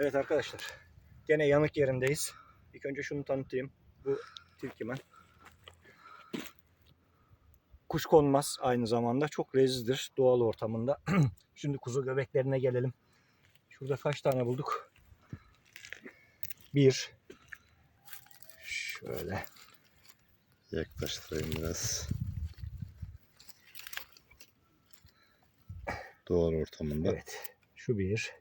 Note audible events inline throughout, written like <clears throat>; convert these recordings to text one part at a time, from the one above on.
Evet arkadaşlar. Gene yanık yerindeyiz. İlk önce şunu tanıtayım. Bu tilkimen. Kuş konmaz aynı zamanda. Çok lezizdir doğal ortamında. <clears throat> Şimdi kuzu göbeklerine gelelim. Şurada kaç tane bulduk? Bir. Şöyle. Yaklaştırayım biraz. Doğal ortamında. Evet. Şu bir.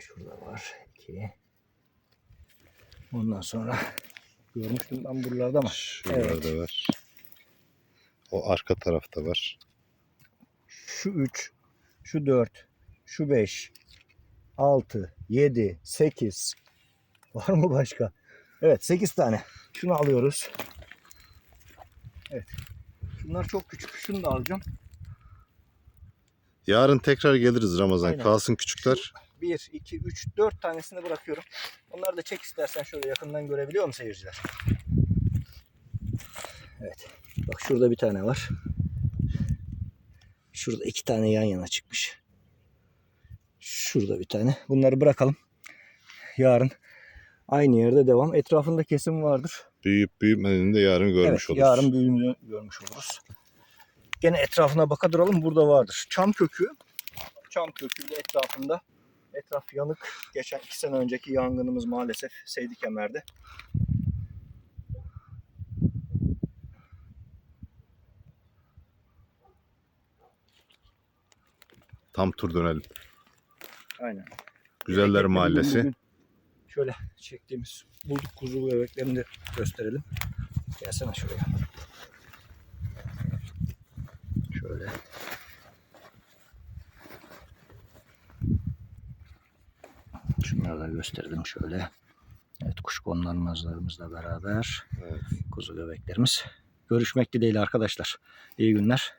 Şurada var. iki. Ondan sonra görmüştüm ben buralarda ama. Şuralarda var. O arka tarafta var. Şu 3, şu 4, şu 5, 6, 7, 8. Var mı başka? Evet 8 tane. Şunu alıyoruz. Evet. Şunlar çok küçük. Şunu da alacağım. Yarın tekrar geliriz Ramazan. Aynen. Kalsın küçükler. 1, 2, 3, 4 tanesini bırakıyorum. Onları da çek istersen şöyle yakından görebiliyor mu seyirciler? Evet. Bak şurada bir tane var. Şurada iki tane yan yana çıkmış. Şurada bir tane. Bunları bırakalım. Yarın aynı yerde devam. Etrafında kesim vardır. Büyüyüp büyümediğini de yarın görmüş evet, oluruz. yarın büyümünü görmüş oluruz. Gene etrafına baka duralım. Burada vardır. Çam kökü. Çam köküyle etrafında. Etraf yanık. Geçen iki sene önceki yangınımız maalesef Seydi Kemer'de. Tam tur dönelim. Aynen. Güzeller Mahallesi. Şöyle çektiğimiz bulduk kuzu bebeklerini de gösterelim. Gelsene şuraya. Şöyle. Şunları da gösterdim şöyle. Evet kuşkonlanmazlarımızla beraber Evet. kuzu göbeklerimiz. Görüşmek dileğiyle arkadaşlar. İyi günler.